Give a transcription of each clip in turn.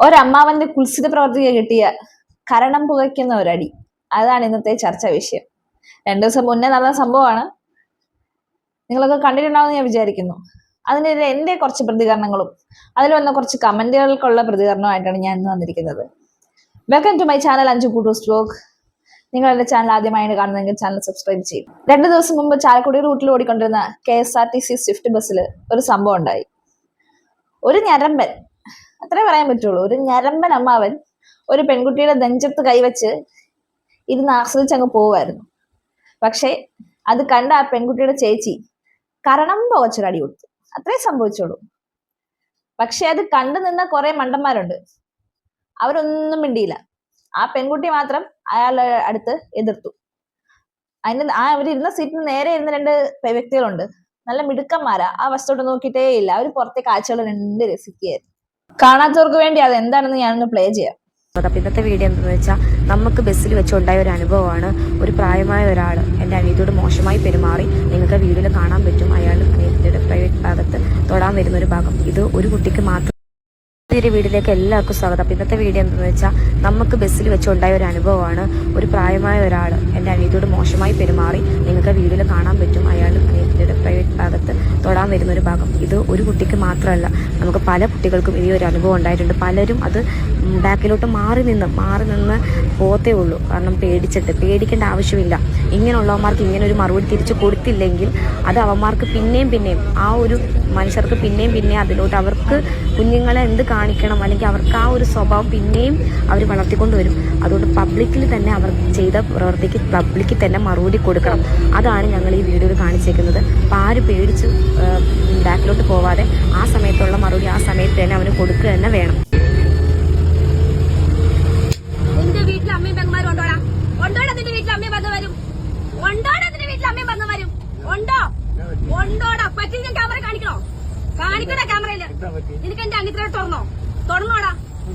ഒരമ്മാവന്റെ കുൽസിത പ്രവർത്തിക്ക് കിട്ടിയ കരണം പുകയ്ക്കുന്ന ഒരടി. അതാണ് ഇന്നത്തെ ചർച്ചാ വിഷയം. രണ്ടു ദിവസം മുന്നേ നടന്ന സംഭവമാണ്. നിങ്ങളൊക്കെ കണ്ടിട്ടുണ്ടാവും ഞാൻ വിചാരിക്കുന്നു. അതിനെതിരെ എന്റെ കുറച്ച് പ്രതികരണങ്ങളും അതിൽ വന്ന കുറച്ച് കമന്റുകൾക്കുള്ള പ്രതികരണമായിട്ടാണ് ഞാൻ ഇന്ന് വന്നിരിക്കുന്നത്. Welcome to my channel Anju Koottoos vlog നിങ്ങൾ എന്റെ ചാനൽ ആദ്യമായിട്ട് കാണുന്നതെങ്കിൽ ചാനൽ സബ്സ്ക്രൈബ് ചെയ്യും. രണ്ട് ദിവസം മുമ്പ് ചാലക്കുടി റൂട്ടിൽ ഓടിക്കൊണ്ടിരുന്ന K S R T C swift ബസ്സിൽ ഒരു സംഭവം ഉണ്ടായി. ഒരു ഞരമ്പൻ അത്രേ പറയാൻ പറ്റുള്ളൂ. ഒരു ഞരമ്പൻ അമ്മാവൻ ഒരു പെൺകുട്ടിയുടെ നെഞ്ചത്ത് കൈവച്ച് ഇരുന്ന് ആസ്വദിച്ച് അങ്ങ് പോവായിരുന്നു പക്ഷേ അത് കണ്ട ആ പെൺകുട്ടിയുടെ ചേച്ചി കരണം പുകച്ചൊരടി കൊടുത്തു. അത്രേ സംഭവിച്ചോളൂ. പക്ഷെ അത് കണ്ടു നിന്ന കുറെ മണ്ടന്മാരുണ്ട്. അവരൊന്നും മിണ്ടിയില്ല. ആ പെൺകുട്ടി മാത്രം അയാളുടെ അടുത്ത് എതിർത്തു. അതിന് ആ അവരിരുന്ന സീറ്റിന് നേരെ ഇരുന്ന രണ്ട് വ്യക്തികളുണ്ട്. നല്ല മിടുക്കന്മാരാ. ആ വസ്തുവിടെ നോക്കിയിട്ടേ ഇല്ല അവർ പുറത്തെ കാഴ്ചകൾ രണ്ട് രസിക്കുകയായിരുന്നു. കാണാത്തവർക്ക് വേണ്ടി അത് എന്താണെന്ന് ഞാനൊന്ന് പ്ലേ ചെയ്യാം. അപ്പോൾ ഇന്നത്തെ വീഡിയോ എന്താണെന്ന് വെച്ചാൽ നമുക്ക് ബസ്സിൽ വെച്ചുണ്ടായ ഒരു അനുഭവമാണ്. ഒരു പ്രായമായ ഒരാൾ എന്റെ അനിയത്തിയോട് മോശമായി പെരുമാറി. നിങ്ങൾക്ക് വീഡിയോയിൽ കാണാൻ പറ്റും. അയാൾ അനിയത്തിയുടെ പ്രൈവറ്റ് ഭാഗത്ത് തൊടാൻ വരുന്ന ഒരു ഭാഗം. ഇത് ഒരു കുട്ടിക്ക് മാത്രം പുതിയൊരു വീഡിയോയിലേക്ക് എല്ലാവർക്കും സ്വാഗതം. അപ്പോൾ ഇന്നത്തെ വീഡിയോ എന്താണെന്ന് വെച്ചാൽ നമുക്ക് ബസ്സിൽ വെച്ചുണ്ടായ ഒരു അനുഭവമാണ്. ഒരു പ്രായമായ ഒരാൾ എന്റെ അനിയത്തിയോട് മോശമായി പെരുമാറി നിങ്ങൾക്ക് വീഡിയോയിൽ കാണാൻ പറ്റും. അയാൾ അനിയത്തിയുടെ പ്രൈവറ്റ് ഭാഗത്ത് തൊടാൻ വരുന്ന ഒരു ഭാഗം. ഇത് ഒരു കുട്ടിക്ക് മാത്രമല്ല നമുക്ക് പല കുട്ടികൾക്കും ഈ ഒരു അനുഭവം ഉണ്ടായിട്ടുണ്ട്. പലരും അത് ബാക്കിലോട്ട് മാറി നിന്ന് മാറി നിന്ന് പോത്തേ ഉള്ളൂ. കാരണം പേടിച്ചിട്ട് പേടിക്കേണ്ട ആവശ്യമില്ല. ഇങ്ങനെയുള്ളവന്മാർക്ക് ഇങ്ങനെ ഒരു മറുപടി തിരിച്ചു കൊടുത്തില്ലെങ്കിൽ അത് അവന്മാർക്ക് പിന്നെയും പിന്നെയും ആ ഒരു മനുഷ്യർക്ക് പിന്നെയും പിന്നെയും അതിലോട്ട് അവർക്ക് കുഞ്ഞുങ്ങളെ എന്ത് കാണിക്കണം? അല്ലെങ്കിൽ അവർക്ക് ആ ഒരു സ്വഭാവം പിന്നെയും അവർ വളർത്തിക്കൊണ്ട് വരും അതുകൊണ്ട് പബ്ലിക്കിൽ തന്നെ അവർ ചെയ്ത പ്രവർത്തിക്ക് പബ്ലിക്കിൽ തന്നെ മറുപടി കൊടുക്കണം. അതാണ് ഞങ്ങൾ ഈ വീഡിയോയിൽ കാണിച്ചേക്കുന്നത്. അപ്പം ആര് പേടിച്ച് ബാക്കിലോട്ട് പോവാതെ ആ സമയത്തുള്ള മറുപടി ആ സമയത്ത് തന്നെ അവന് കൊടുക്കുക തന്നെ വേണം. ഉണ്ടോടാ? പറ്റി ഞാൻ ക്യാമറ കാണിക്കണോ? കാണിക്കണോ ക്യാമറയിൽ. നിനക്ക് എന്റെ അനിത്രയോട് തുറന്നോ? തുറന്നോടാ.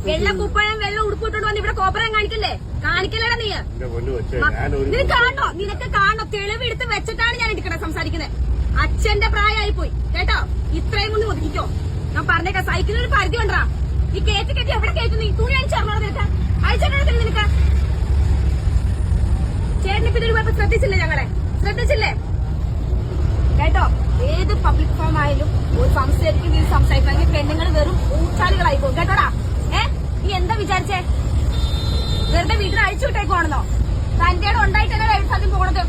വെള്ള കുപ്പഴം വെള്ളം ഉടുപ്പിട്ടോണ്ട് വന്ന് ഇവിടെ കോപ്പറം കാണിക്കല്ലേ? കാണിക്കല്ലേടാ നീ. നിനക്ക് കാണണോ? നിനക്ക് കാണണോ? തെളിവെടുത്ത് വെച്ചിട്ടാണ് ഞാൻ എടുക്കണേ സംസാരിക്കുന്നത് അച്ഛന്റെ പ്രായമായി പോയി കേട്ടോ? ഇത്രയും കൊണ്ട് ഒതുക്കിക്കോ. ഞാൻ പറഞ്ഞേക്കാം സൈക്കിളിന് പരിധി കൊണ്ടാ ഈ കേറ്റ് കെട്ടി എവിടെ കേട്ടു നീ തുണി അഴിച്ചറിഞ്ഞോ നിനക്ക്? അയച്ചിട്ടുണ്ടോ നിനക്ക്? ചേട്ടന് പിന്നെ ഒരു കുഴപ്പം ശ്രദ്ധിച്ചില്ലേ ഞങ്ങളെ? ശ്രദ്ധിച്ചില്ലേ? കേട്ടോ? ഏത് പബ്ലിക് ഫോം ആയാലും ഊച്ചാലികളായി കേട്ടോടാ. ഏ? നീ എന്താ വിചാരിച്ചേ? വെറുതെ വീട്ടിൽ അഴിച്ചു വിട്ടേക്കുവാണെന്നോ? തന്റെ ഇടം ഉണ്ടായിട്ടല്ലേ എഴുത്താദ്യം പോണത്?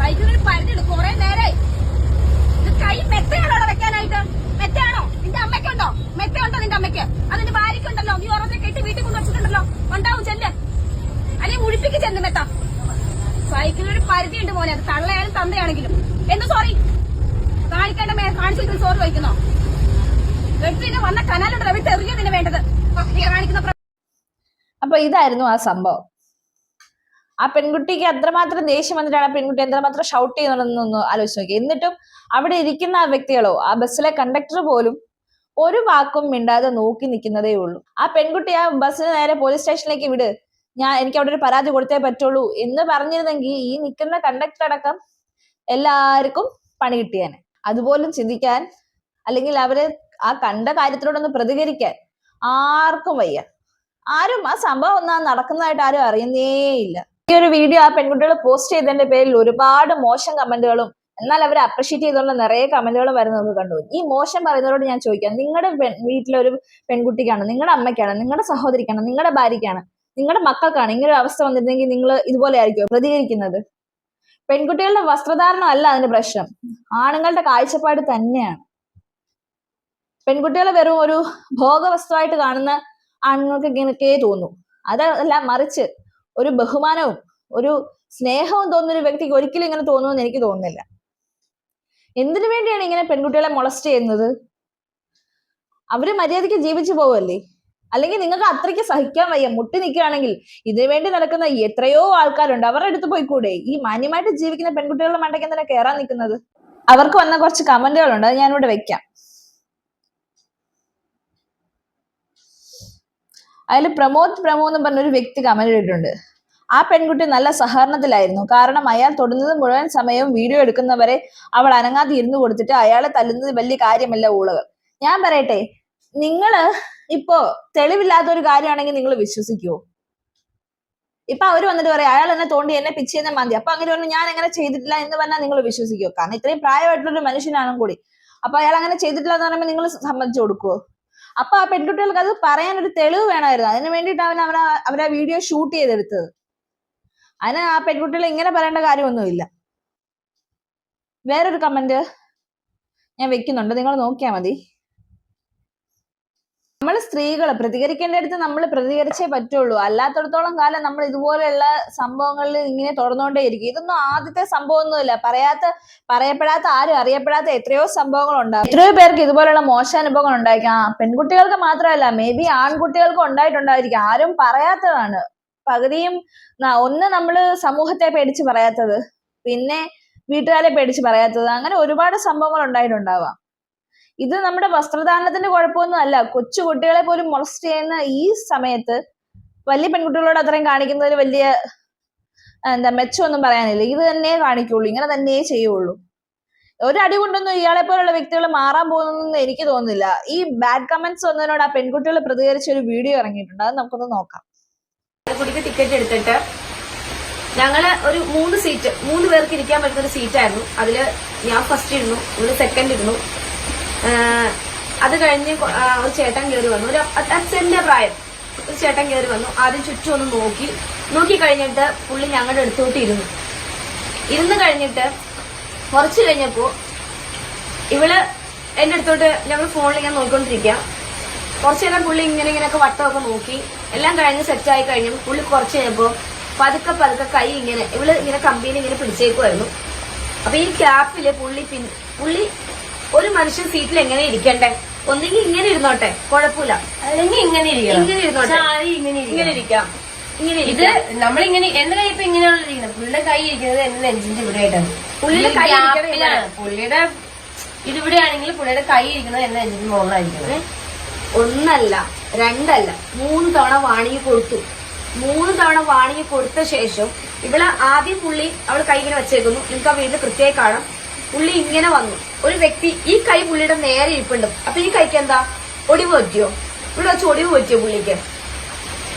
വൈദ്യുതി പരിധിയുണ്ട് കുറെ നേരായി ഇത് കൈ മെത്തയാണോ വെക്കാനായിട്ട്? മെത്തയാണോ? നിന്റെ അമ്മയ്ക്കുണ്ടോ? മെത്തയുണ്ടോ നിന്റെ അമ്മയ്ക്ക്? അതിന്റെ ഭാര്യയ്ക്കുണ്ടല്ലോ. നീ ഓരോരുത്തരെ കെട്ടി വീട്ടിൽ കൊണ്ട് വെച്ചിട്ടുണ്ടല്ലോ. ഉണ്ടാവും ചെല്ല്. അല്ലെങ്കിൽ മുഴിപ്പിക്ക് ചെന്ന് മെത്ത. സൈക്കിളിനൊരു പരിധിയുണ്ട് മോനെ. അത് തള്ളയായാലും തന്തയാണെങ്കിലും. എന്ത് സോറി കാണിക്കേണ്ട മേ കാണിച്ചു സോറി വഹിക്കുന്നോ വന്ന കനാലുണ്ട് കാണിക്കുന്ന അപ്പൊ ഇതായിരുന്നു ആ സംഭവം. ആ പെൺകുട്ടിക്ക് അത്രമാത്രം ദേഷ്യം വന്നിട്ടാണ് ആ പെൺകുട്ടി എത്രമാത്രം ഷൗട്ട് ചെയ്യുന്നുണ്ടെന്നൊന്ന് ആലോചിച്ച് നോക്കി. എന്നിട്ടും അവിടെ ഇരിക്കുന്ന ആ വ്യക്തികളോ ആ ബസ്സിലെ കണ്ടക്ടർ പോലും ഒരു വാക്കും മിണ്ടാതെ നോക്കി നിൽക്കുന്നതേ ഉള്ളൂ. ആ പെൺകുട്ടി ആ ബസ്സിന് നേരെ പോലീസ് സ്റ്റേഷനിലേക്ക് വിട്. ഞാൻ എനിക്ക് അവിടെ ഒരു പരാതി കൊടുത്തേ പറ്റുള്ളൂ എന്ന് പറഞ്ഞിരുന്നെങ്കിൽ ഈ നിൽക്കുന്ന കണ്ടക്ടർ അടക്കം എല്ലാവർക്കും പണി കിട്ടിയാണ് അതുപോലും ചിന്തിക്കാൻ അല്ലെങ്കിൽ അവർ ആ കണ്ട കാര്യത്തിനോടൊന്ന് പ്രതികരിക്കാൻ ആർക്കും വയ്യ. ആരും ആ സംഭവം ഒന്നാ നടക്കുന്നതായിട്ട് ആരും അറിയുന്നേയില്ല. ഈ ഒരു വീഡിയോ ആ പെൺകുട്ടികൾ പോസ്റ്റ് ചെയ്തതിന്റെ പേരിൽ ഒരുപാട് മോശം കമന്റുകളും എന്നാൽ അവർ അപ്രിഷ്യേറ്റ് ചെയ്തുകൊണ്ട് നിറയെ കമന്റുകളും വരുന്നത് കണ്ടു. ഈ മോശം പറയുന്നവരോട് ഞാൻ ചോദിക്കാം നിങ്ങളുടെ വീട്ടിലൊരു പെൺകുട്ടിക്കാണ് നിങ്ങളുടെ അമ്മയ്ക്കാണ് നിങ്ങളുടെ സഹോദരിക്കാണ് നിങ്ങളുടെ ഭാര്യയ്ക്കാണ് നിങ്ങളുടെ മക്കൾക്കാണ് ഇങ്ങനെ ഒരു അവസ്ഥ വന്നിരുന്നെങ്കിൽ നിങ്ങൾ ഇതുപോലെ ആയിരിക്കും പ്രതികരിക്കുന്നത്? പെൺകുട്ടികളുടെ വസ്ത്രധാരണം അല്ല അതിന്റെ പ്രശ്നം. ആണുങ്ങളുടെ കാഴ്ചപ്പാട് തന്നെയാണ്. പെൺകുട്ടികളെ വെറും ഒരു ഭോഗവസ്തുവായിട്ട് കാണുന്ന ആണുങ്ങൾക്ക് ഇങ്ങനെയൊക്കെ തോന്നും. അതല്ല മറിച്ച് ഒരു ബഹുമാനവും ഒരു സ്നേഹവും തോന്നുന്ന ഒരു വ്യക്തിക്ക് ഒരിക്കലും ഇങ്ങനെ തോന്നുമെന്ന് എനിക്ക് തോന്നുന്നില്ല. എന്തിനു വേണ്ടിയാണ് ഇങ്ങനെ പെൺകുട്ടികളെ മൊളസ്റ്റ് ചെയ്യുന്നത്? അവർ മര്യാദയ്ക്ക് ജീവിച്ചു പോവല്ലേ? അല്ലെങ്കിൽ നിങ്ങൾക്ക് അത്രയ്ക്ക് സഹിക്കാൻ വയ്യ മുട്ടി നിൽക്കുകയാണെങ്കിൽ ഇതിനു വേണ്ടി നടക്കുന്ന എത്രയോ ആൾക്കാരുണ്ട്. അവരുടെ അടുത്ത് പോയിക്കൂടെ ഈ മാന്യമായിട്ട് ജീവിക്കുന്ന പെൺകുട്ടികളുടെ മണ്ടയ്ക്ക് എന്തിനാ കയറാൻ നിൽക്കുന്നത്? അവർക്ക് വന്ന കുറച്ച് കമന്റുകളുണ്ട് അത് ഞാനിവിടെ വെക്കാം. അതിൽ പ്രമോദ് പ്രമോ എന്ന് പറഞ്ഞൊരു വ്യക്തി കമന്റ് ഇട്ടിട്ടുണ്ട്. ആ പെൺകുട്ടി നല്ല സഹകരണത്തിലായിരുന്നു. കാരണം അയാൾ തൊടുന്നത് മുഴുവൻ സമയവും വീഡിയോ എടുക്കുന്നവരെ അവൾ അനങ്ങാതെ ഇരുന്നു കൊടുത്തിട്ട് അയാളെ തല്ലുന്നത് വലിയ കാര്യമല്ല ഊളകൾ. ഞാൻ പറയട്ടെ നിങ്ങൾ ഇപ്പോ തെളിവില്ലാത്ത ഒരു കാര്യമാണെങ്കിൽ നിങ്ങൾ വിശ്വസിക്കുവോ? ഇപ്പൊ അവർ വന്നിട്ട് പറയാം അയാൾ എന്നെ തോണ്ടി എന്നെ പിച്ച് ചെയ്യുന്ന മാന്തി. അപ്പൊ അങ്ങനെ പറഞ്ഞു ഞാൻ അങ്ങനെ ചെയ്തിട്ടില്ല എന്ന് പറഞ്ഞാൽ നിങ്ങൾ വിശ്വസിക്കുവോ? കാരണം ഇത്രയും പ്രായമായിട്ടുള്ള ഒരു മനുഷ്യനാണ് കൂടി. അപ്പൊ അയാൾ അങ്ങനെ ചെയ്തിട്ടില്ല എന്ന് പറയുമ്പോൾ നിങ്ങൾ സമ്മതിച്ചു കൊടുക്കുവോ? അപ്പൊ ആ പെൺകുട്ടികൾക്ക് അത് പറയാൻ ഒരു തെളിവ് വേണമായിരുന്നു. അതിനു വേണ്ടിയിട്ട് അവൻ അവനെ അവരാ വീഡിയോ ഷൂട്ട് ചെയ്തെടുത്തത്. അതിന് ആ പെൺകുട്ടികൾ ഇങ്ങനെ പറയേണ്ട കാര്യമൊന്നുമില്ല. വേറൊരു കമന്റ് ഞാൻ വെക്കുന്നുണ്ട്. നിങ്ങൾ നോക്കിയാൽ മതി. നമ്മൾ സ്ത്രീകൾ പ്രതികരിക്കേണ്ടടുത്ത് നമ്മൾ പ്രതികരിച്ചേ പറ്റുള്ളൂ. അല്ലാത്തടത്തോളം കാലം നമ്മൾ ഇതുപോലെയുള്ള സംഭവങ്ങളിൽ ഇങ്ങനെ തുടർന്നുകൊണ്ടേയിരിക്കും ഇതൊന്നും ആദ്യത്തെ സംഭവമൊന്നുമില്ല. പറയാത്ത പറയപ്പെടാത്ത ആരും അറിയപ്പെടാത്ത എത്രയോ സംഭവങ്ങൾ ഉണ്ടാകും എത്രയോ പേർക്ക് ഇതുപോലുള്ള മോശാനുഭവങ്ങൾ ഉണ്ടായിരിക്കാം. പെൺകുട്ടികൾക്ക് മാത്രമല്ല മേ ബി ആൺകുട്ടികൾക്കും ഉണ്ടായിട്ടുണ്ടായിരിക്കും. ആരും പറയാത്തതാണ്. പകുതിയും ഒന്ന് നമ്മൾ സമൂഹത്തെ പേടിച്ച് പറയാത്തത്. പിന്നെ വീട്ടുകാരെ പേടിച്ച് പറയാത്തത്. അങ്ങനെ ഒരുപാട് സംഭവങ്ങൾ ഉണ്ടായിട്ടുണ്ടാവാം. ഇത് നമ്മുടെ വസ്ത്രധാരണത്തിന്റെ കുഴപ്പമൊന്നും അല്ല. കൊച്ചു കുട്ടികളെ പോലും മൊളസ്റ്റ് ചെയ്യുന്ന ഈ സമയത്ത് വലിയ പെൺകുട്ടികളോട് അത്രയും കാണിക്കുന്നതിൽ വലിയ എന്താ മെച്ചമൊന്നും പറയാനില്ല. ഇത് തന്നെ കാണിക്കുള്ളൂ. ഇങ്ങനെ തന്നെ ചെയ്യുള്ളൂ. ഒരു അടി കൊണ്ടൊന്നും ഇയാളെ പോലുള്ള വ്യക്തികൾ മാറാൻ പോകുന്നൊന്നും എനിക്ക് തോന്നുന്നില്ല. ഈ ബാഡ് കമന്റ്സ് വന്നതിനോട് ആ പെൺകുട്ടികൾ പ്രതികരിച്ച ഒരു വീഡിയോ ഇറങ്ങിയിട്ടുണ്ട്. അത് നമുക്കൊന്ന് നോക്കാം. കുട്ടിക്ക് ടിക്കറ്റ് എടുത്തിട്ട് ഞങ്ങൾ ഒരു മൂന്ന് സീറ്റ് മൂന്ന് പേർക്ക് ഇരിക്കാൻ പറ്റുന്ന ഒരു സീറ്റായിരുന്നു അതിൽ ഞാൻ ഫസ്റ്റ് ഇരുന്നു ഇവിടെ സെക്കൻഡ് ഇരുന്നു. അത് കഴിഞ്ഞ് ഒരു ചേട്ടൻ കയറി വന്നു. ഒരു അച്ഛന്റെ പ്രായം. ഒരു ചേട്ടൻ കയറി വന്നു. ആദ്യം ചുറ്റും ഒന്ന് നോക്കി. നോക്കി കഴിഞ്ഞിട്ട് പുള്ളി ഞങ്ങളുടെ അടുത്തോട്ട് ഇരുന്നു. ഇരുന്ന് കഴിഞ്ഞിട്ട് കുറച്ച് കഴിഞ്ഞപ്പോ ഇവൾ എന്റെ അടുത്തോട്ട് ഞങ്ങൾ ഫോണിൽ ഇങ്ങനെ നോക്കിക്കൊണ്ടിരിക്കുക. കുറച്ചു നേരം പുള്ളി ഇങ്ങനെ ഇങ്ങനെയൊക്കെ വട്ടമൊക്കെ നോക്കി. എല്ലാം കഴിഞ്ഞ് സെറ്റ് ആയി കഴിഞ്ഞു പുള്ളി കുറച്ച് കഴിഞ്ഞപ്പോ പതുക്കെ പതുക്കെ കൈ ഇങ്ങനെ ഇവൾ ഇങ്ങനെ കമ്പീനെ ഇങ്ങനെ പിടിച്ചേക്കുമായിരുന്നു അപ്പൊ ഈ ക്യാപ്പിൽ പുള്ളി പിൻ പുള്ളി ഒരു മനുഷ്യൻ സീറ്റിൽ എങ്ങനെ ഇരിക്കണ്ടേ? ഒന്നെങ്കിൽ ഇങ്ങനെ ഇരുന്നോട്ടെ കുഴപ്പമില്ല. അല്ലെങ്കിൽ ഇങ്ങനെ ഇരിക്കണം. ഇങ്ങനെ ഇരുന്നോട്ടെ. ഇങ്ങനെ ഇങ്ങനെ ഇരിക്കണം. ഇരിക്കാം. ഇങ്ങനെ ഇത് നമ്മളിങ്ങനെ എന്റെ കൈ ഇപ്പൊ ഇങ്ങനെയാണ് ഇരിക്കുന്നത്? പുള്ളിയുടെ കൈ ഇരിക്കുന്നത് എന്റെ നെഞ്ചിന്റെ ഇവിടെ ആയിട്ടാണ്. പുള്ളിയുടെ കൈ ഗ്യാപ്പിലാണ് പുള്ളിയുടെ ഇതിവിടെ ആണെങ്കിൽ പുള്ളിയുടെ കൈ ഇരിക്കുന്നത് എന്റെ നെഞ്ചിന്റെ മുകളിലായിരിക്കുന്നത് ഒന്നല്ല രണ്ടല്ല. മൂന്ന് തവണ വാണിങ്ങി കൊടുത്തു. മൂന്ന് തവണ വാണിങ്ങി കൊടുത്ത ശേഷം ഇവിടെ ആദ്യം പുള്ളി അവൾ കൈ ഇങ്ങനെ വെച്ചേക്കുന്നു. നിങ്ങൾക്ക് ആ വീട്ടിൽ കൃത്യമായി കാണാം. പുള്ളി ഇങ്ങനെ വന്നു. ഒരു വ്യക്തി ഈ കൈ പുള്ളിയുടെ നേരെ ഇരിപ്പുണ്ട്. അപ്പൊ ഈ കൈക്ക് എന്താ? ഒടിവ് പറ്റിയോ? ഇവിടെ വെച്ച് ഒടിവ് പറ്റിയോ പുള്ളിക്ക്?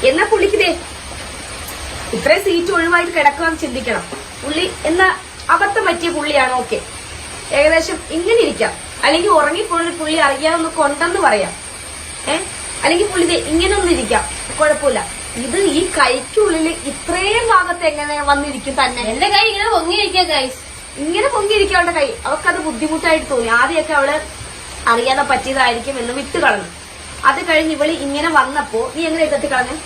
എന്നാ പുള്ളിക്ക് ദേ ഇത്രയും സീറ്റ് ഒഴിവായിട്ട് കിടക്കുകയെന്ന് ചിന്തിക്കണം. പുള്ളി എന്നാ അബദ്ധം പറ്റിയ പുള്ളിയാണ്? ഓക്കെ ഏകദേശം ഇങ്ങനെ ഇരിക്കാം. അല്ലെങ്കിൽ ഉറങ്ങിപ്പോണൊരു പുള്ളി അറിയാവുന്ന കൊണ്ടെന്ന് പറയാം. ഏ? അല്ലെങ്കിൽ പുള്ളി ഇങ്ങനെ ഒന്നും ഇരിക്കാം. കുഴപ്പമില്ല. ഇത് ഈ കൈക്കുള്ളിൽ ഇത്രയും ഭാഗത്ത് എങ്ങനെ വന്നിരിക്കും തന്നെ? എന്റെ കൈ ഇങ്ങനെ പൊങ്ങിയിരിക്കാം ഗൈസ് ഇങ്ങനെ പൊങ്ങിയിരിക്കും അവളുടെ കൈ. അവൾക്കത് ബുദ്ധിമുട്ടായിട്ട് തോന്നി. ആദ്യമൊക്കെ അവൾ അറിയാതെ പറ്റിയതായിരിക്കും എന്ന് വിട്ട് കളഞ്ഞു. അത് കഴിഞ്ഞ് ഇവൾ ഇങ്ങനെ വന്നപ്പോ നീ എങ്ങനെ തട്ടി കളഞ്ഞു?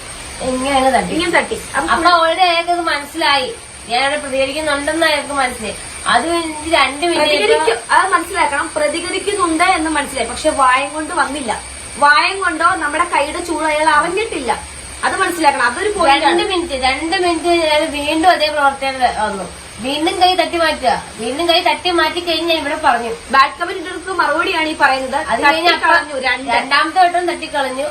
എങ്ങനെയാണ് തട്ടി. ഇങ്ങനെ തട്ടി. അപ്പൊ അവളുടെ ഏകത് മനസ്സിലായി. ഞാൻ അവിടെ പ്രതികരിക്കുന്നുണ്ടെന്ന് അയാൾക്ക് മനസ്സിലായി. അത് രണ്ടു മിനിറ്റ് അത് മനസ്സിലാക്കണം. പ്രതികരിക്കുന്നുണ്ട് എന്ന് മനസ്സിലായി. പക്ഷെ വായം കൊണ്ട് വന്നില്ല. വായം കൊണ്ടോ നമ്മുടെ കൈയുടെ ചൂട് അയാൾ അറിഞ്ഞിട്ടില്ല. അത് മനസ്സിലാക്കണം. അതൊരു രണ്ട് മിനിറ്റ് രണ്ട് മിനിറ്റ് വീണ്ടും അതേ പ്രവർത്തനം വന്നു വീണ്ടും കൈ തട്ടി മാറ്റുക. വീണ്ടും കൈ തട്ടി മാറ്റി കഴിഞ്ഞാൽ ഇവിടെ പറഞ്ഞു. ബാറ്റ് കമന്റുകൾക്ക് മറുപടിയാണ് ഈ പറയുന്നത്. അത് കഴിഞ്ഞ് കളഞ്ഞു രണ്ട്. രണ്ടാമത്തെ വട്ടം തട്ടിക്കളഞ്ഞു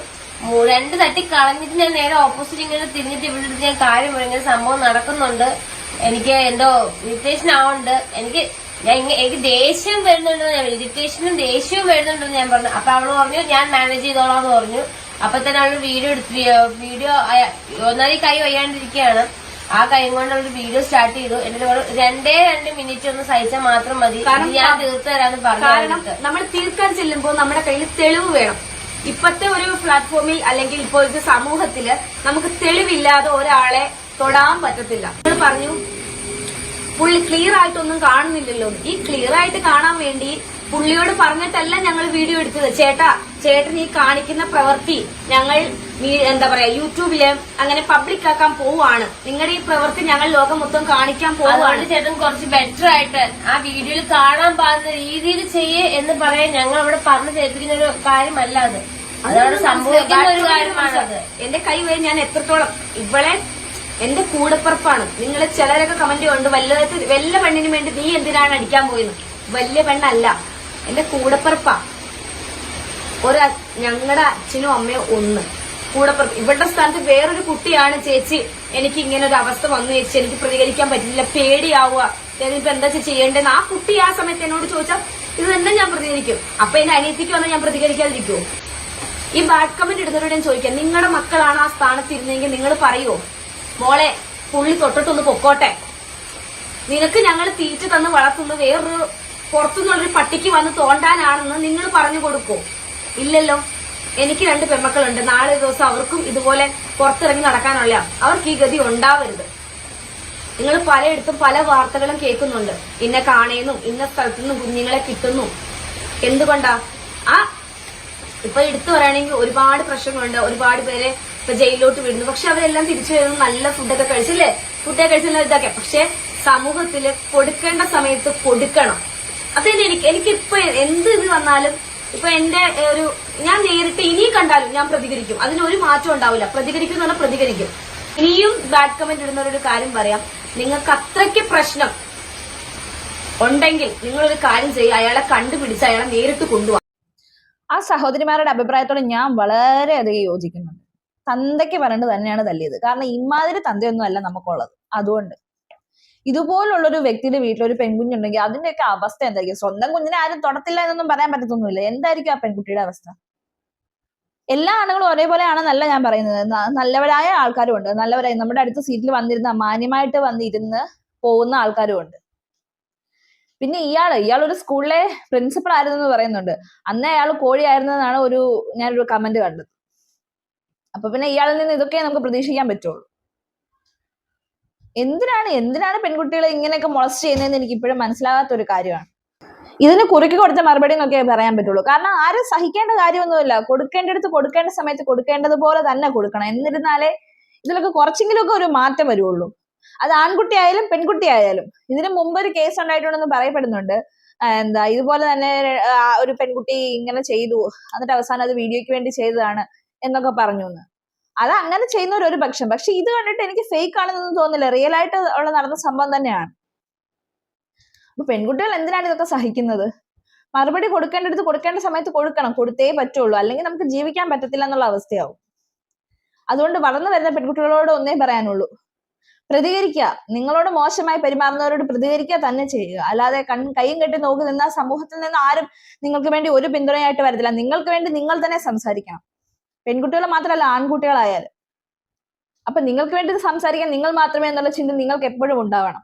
രണ്ട് തട്ടി കളഞ്ഞിട്ട് ഞാൻ നേരെ ഓപ്പോസിറ്റ് ഇങ്ങനെ തിരിഞ്ഞിട്ട് ഇവിടെ എടുത്ത് ഞാൻ കാര്യം പറഞ്ഞ. സംഭവം നടക്കുന്നുണ്ട്. എനിക്ക് എന്തോ ഇറിറ്റേഷൻ ആവുന്നുണ്ട്. എനിക്ക് ഞാൻ എനിക്ക് ദേഷ്യം വരുന്നുണ്ടെന്ന് ഞാൻ ഇറിറ്റേഷനും ദേഷ്യവും വരുന്നുണ്ടെന്ന് ഞാൻ പറഞ്ഞു. അപ്പൊ അവൾ പറഞ്ഞു ഞാൻ മാനേജ് ചെയ്തോളാം എന്ന് പറഞ്ഞു. അപ്പൊ തന്നെ അവൾ വീഡിയോ എടുത്ത് വീഡിയോ ഒന്നാമത് കൈ വയ്യാണ്ടിരിക്കുകയാണ്. ആ കൈ കൊണ്ട് അവൾ വീഡിയോ സ്റ്റാർട്ട് ചെയ്തു. എന്നിട്ട് രണ്ടേ രണ്ട് മിനിറ്റ് ഒന്ന് സഹിച്ചാൽ മാത്രം മതി. ഞാൻ തീർത്തു തരാന്ന് പറഞ്ഞു കാരണം. നമ്മൾ തീർക്കാൻ ചെല്ലുമ്പോൾ നമ്മുടെ കയ്യിൽ തെളിവ് വേണം. ഇപ്പത്തെ ഒരു പ്ലാറ്റ്ഫോമിൽ അല്ലെങ്കിൽ ഇപ്പോഴത്തെ സമൂഹത്തിൽ നമുക്ക് തെളിവില്ലാതെ ഒരാളെ തൊടാൻ പറ്റത്തില്ല. നിങ്ങൾ പറഞ്ഞു പുള്ളി ക്ലിയർ ആയിട്ടൊന്നും കാണുന്നില്ലല്ലോ. ഈ ക്ലിയർ ആയിട്ട് കാണാൻ വേണ്ടി പുള്ളിയോട് പറഞ്ഞിട്ടല്ല ഞങ്ങൾ വീഡിയോ എടുത്തത്. ചേട്ടാ ചേട്ടൻ ഈ കാണിക്കുന്ന പ്രവൃത്തി ഞങ്ങൾ എന്താ പറയാ യൂട്യൂബിൽ അങ്ങനെ പബ്ലിക് ആക്കാൻ പോവാണ് നിങ്ങളുടെ ഈ പ്രവൃത്തി ഞങ്ങൾ ലോകം മൊത്തം കാണിക്കാൻ പോവാണ് ചേട്ടൻ കുറച്ച് ബെറ്റർ ആയിട്ട് ആ വീഡിയോയിൽ കാണാൻ പാടുന്ന രീതിയിൽ ചെയ്യേ എന്ന് പറയാൻ ഞങ്ങൾ അവിടെ പറഞ്ഞു ചെയ്യിപ്പിക്കുന്ന ഒരു കാര്യമല്ല അത്. അതാണ് സംഭവിക്കുന്ന ഒരു കാര്യമാണത് എന്റെ കൈ വരെ ഞാൻ എത്രത്തോളം ഇവളെ എന്റെ കൂടപ്പുറപ്പാണ്. നിങ്ങൾ ചിലരൊക്കെ കമന്റ് കൊണ്ട് വല്ല വല്ല പെണ്ണിന് വേണ്ടി നീ എന്തിനാണ് അടിക്കാൻ പോയത് വലിയ പെണ്ണല്ല. എന്റെ കൂടപ്പിറപ്പാ. ഒരു ഞങ്ങളുടെ അച്ഛനും അമ്മയും ഒന്ന്. കൂടപ്പിറപ്പ്. ഇവളുടെ സ്ഥാനത്ത് വേറൊരു കുട്ടിയാണ് ചേച്ചി. എനിക്ക് ഇങ്ങനെ ഒരു അവസ്ഥ വന്നു ചേച്ചി. എനിക്ക് പ്രതികരിക്കാൻ പറ്റില്ല. പേടിയാവുക. ഞാനിപ്പോ എന്താ ചെയ്യേണ്ടതെന്ന് ആ കുട്ടി ആ സമയത്ത് എന്നോട് ചോദിച്ചാൽ ഇത് തന്നെ ഞാൻ പ്രതികരിക്കും. അപ്പൊ എന്റെ അനിയത്തിക്ക് വന്നാൽ ഞാൻ പ്രതികരിക്കാതിരിക്കുമോ ഈ ബാഡ് കമന്റ് ഇടുന്നവരോട് ഞാൻ ചോദിക്കാം. നിങ്ങളുടെ മക്കളാണ് ആ സ്ഥാനത്ത് ഇരുന്നെങ്കിൽ നിങ്ങൾ പറയുമോ മോളെ പുള്ളി തൊട്ടിട്ടൊന്ന് പൊക്കോട്ടെ. നിനക്ക് ഞങ്ങൾ തീറ്റ തന്ന് വളർത്തുന്നത് വേറൊരു പുറത്തുനിന്നുള്ളൊരു പട്ടിക്ക് വന്ന് തോണ്ടാനാണെന്ന് നിങ്ങൾ പറഞ്ഞു കൊടുക്കോ. ഇല്ലല്ലോ. എനിക്ക് രണ്ട് പെമ്മക്കളുണ്ട്. നാളെ ദിവസം അവർക്കും ഇതുപോലെ പുറത്തിറങ്ങി നടക്കാനുള്ള അവർക്ക് ഈ ഗതി ഉണ്ടാവരുത്. നിങ്ങൾ പലയിടത്തും പല വാർത്തകളും കേൾക്കുന്നുണ്ട്. ഇന്ന കാണേന്നും ഇന്ന സ്ഥലത്തു നിന്നും കുഞ്ഞുങ്ങളെ കിട്ടുന്നു. എന്തുകൊണ്ടാ? ആ ഇപ്പൊ എടുത്തു പറയുകയാണെങ്കിൽ ഒരുപാട് പ്രശ്നങ്ങളുണ്ട്. ഒരുപാട് പേരെ ഇപ്പൊ ജയിലിലോട്ട് വിടുന്നു. പക്ഷെ അവരെല്ലാം തിരിച്ചു വരുന്നു. നല്ല ഫുഡൊക്കെ കഴിച്ചില്ലേ? ഫുഡൊക്കെ കഴിച്ചില്ല ഇതൊക്കെ. പക്ഷെ സമൂഹത്തിൽ കൊടുക്കേണ്ട സമയത്ത് കൊടുക്കണം. അതന്നെ എനിക്ക് എനിക്ക് എനിക്കിപ്പൊ എന്ത് ഇത് വന്നാലും ഇപ്പൊ എന്റെ ഒരു ഞാൻ നേരിട്ട് ഇനിയും കണ്ടാലും ഞാൻ പ്രതികരിക്കും. അതിന് ഒരു മാറ്റം ഉണ്ടാവില്ല. പ്രതികരിക്കും എന്ന് പറഞ്ഞാൽ പ്രതികരിക്കും. ഇനിയും ബാഡ് കമന്റ് ഇടുന്നവരൊരു കാര്യം പറയാം. നിങ്ങൾക്ക് അത്രയ്ക്ക് പ്രശ്നം ഉണ്ടെങ്കിൽ നിങ്ങളൊരു കാര്യം ചെയ്യുക അയാളെ കണ്ടുപിടിച്ച് അയാളെ നേരിട്ട് കൊണ്ടുപോകാം ആ സഹോദരിമാരുടെ അഭിപ്രായത്തോട് ഞാൻ വളരെയധികം യോജിക്കുന്നുണ്ട്. തന്തയ്ക്ക് പറഞ്ഞിട്ട് തന്നെയാണ് തല്ലിയത്. കാരണം ഇമാതിരി തന്തയൊന്നും അല്ല നമുക്കുള്ളത്. അതുകൊണ്ട് ഇതുപോലുള്ളൊരു വ്യക്തിയുടെ വീട്ടിൽ ഒരു പെൺകുഞ്ഞുണ്ടെങ്കിൽ അതിന്റെയൊക്കെ അവസ്ഥ എന്തായിരിക്കും? സ്വന്തം കുഞ്ഞിനെ ആരും തൊടത്തില്ല എന്നൊന്നും പറയാൻ പറ്റത്തൊന്നുമില്ല. എന്തായിരിക്കും ആ പെൺകുട്ടിയുടെ അവസ്ഥ? എല്ലാ ആണുങ്ങളും ഒരേപോലെയാണെന്നല്ല ഞാൻ പറയുന്നത്. നല്ലവരായ ആൾക്കാരും ഉണ്ട്. നല്ലവരായി നമ്മുടെ അടുത്ത സീറ്റിൽ വന്നിരുന്ന മാന്യമായിട്ട് വന്നിരുന്ന് പോകുന്ന ആൾക്കാരും ഉണ്ട്. പിന്നെ ഇയാൾ ഇയാൾ ഒരു സ്കൂളിലെ പ്രിൻസിപ്പൾ ആയിരുന്നു എന്ന് പറയുന്നുണ്ട്. അന്ന് അയാൾ കോഴിയായിരുന്നെന്നാണ് ഒരു ഞാനൊരു കമന്റ് കണ്ടത്. അപ്പൊ പിന്നെ ഇയാളിൽ നിന്ന് ഇതൊക്കെ നമുക്ക് പ്രതീക്ഷിക്കാൻ പറ്റുള്ളൂ. എന്തിനാണ് എന്തിനാണ് പെൺകുട്ടികളെ ഇങ്ങനെയൊക്കെ മൊളസ്റ്റ് ചെയ്യുന്നതെന്ന് എനിക്ക് ഇപ്പോഴും മനസ്സിലാകാത്ത ഒരു കാര്യമാണ്. ഇതിന് കുറുക്കി കൊടുത്ത മറുപടി എന്നൊക്കെ പറയാൻ പറ്റുള്ളൂ. കാരണം ആരും സഹിക്കേണ്ട കാര്യമൊന്നുമില്ല. കൊടുക്കേണ്ടടുത്ത് കൊടുക്കേണ്ട സമയത്ത് കൊടുക്കേണ്ടതുപോലെ തന്നെ കൊടുക്കണം. എന്നിരുന്നാലേ ഇതിലൊക്കെ കുറച്ചെങ്കിലുമൊക്കെ ഒരു മാറ്റം വരുള്ളൂ അത് ആൺകുട്ടിയായാലും പെൺകുട്ടിയായാലും. ഇതിന് മുമ്പ് ഒരു കേസ് ഉണ്ടായിട്ടുണ്ടെന്ന് പറയപ്പെടുന്നുണ്ട്. എന്താ ഇതുപോലെ തന്നെ ഒരു പെൺകുട്ടി ഇങ്ങനെ ചെയ്തു. എന്നിട്ട് അവസാനം അത് വീഡിയോയ്ക്ക് വേണ്ടി ചെയ്തതാണ് എന്നൊക്കെ പറഞ്ഞു അത് അങ്ങനെ ചെയ്യുന്നവർ ഒരു പക്ഷം. പക്ഷെ ഇത് കണ്ടിട്ട് എനിക്ക് ഫേക്ക് ആണെന്നൊന്നും തോന്നുന്നില്ല. റിയൽ ആയിട്ട് ഉള്ള നടന്ന സംഭവം തന്നെയാണ്. അപ്പൊ പെൺകുട്ടികൾ എന്തിനാണ് ഇതൊക്കെ സഹിക്കുന്നത്? മറുപടി കൊടുക്കേണ്ടടുത്ത് കൊടുക്കേണ്ട സമയത്ത് കൊടുക്കണം. കൊടുത്തേ പറ്റുള്ളൂ. അല്ലെങ്കിൽ നമുക്ക് ജീവിക്കാൻ പറ്റത്തില്ല എന്നുള്ള അവസ്ഥയാവും. അതുകൊണ്ട് വളർന്നു വരുന്ന പെൺകുട്ടികളോട് ഒന്നേ പറയാനുള്ളൂ. പ്രതികരിക്കുക. നിങ്ങളോട് മോശമായി പെരുമാറുന്നവരോട് പ്രതികരിക്കുക തന്നെ ചെയ്യുക. അല്ലാതെ കൺ കൈയും കെട്ടി നോക്കി നിന്ന സമൂഹത്തിൽ നിന്ന് ആരും നിങ്ങൾക്ക് വേണ്ടി ഒരു പിന്തുണയായിട്ട് വരത്തില്ല. നിങ്ങൾക്ക് വേണ്ടി നിങ്ങൾ തന്നെ സംസാരിക്കണം. പെൺകുട്ടികൾ മാത്രമല്ല ആൺകുട്ടികളായാലും. അപ്പൊ നിങ്ങൾക്ക് വേണ്ടി സംസാരിക്കാൻ നിങ്ങൾ മാത്രമേ എന്നുള്ള ചിന്ത നിങ്ങൾക്ക് എപ്പോഴും ഉണ്ടാവണം.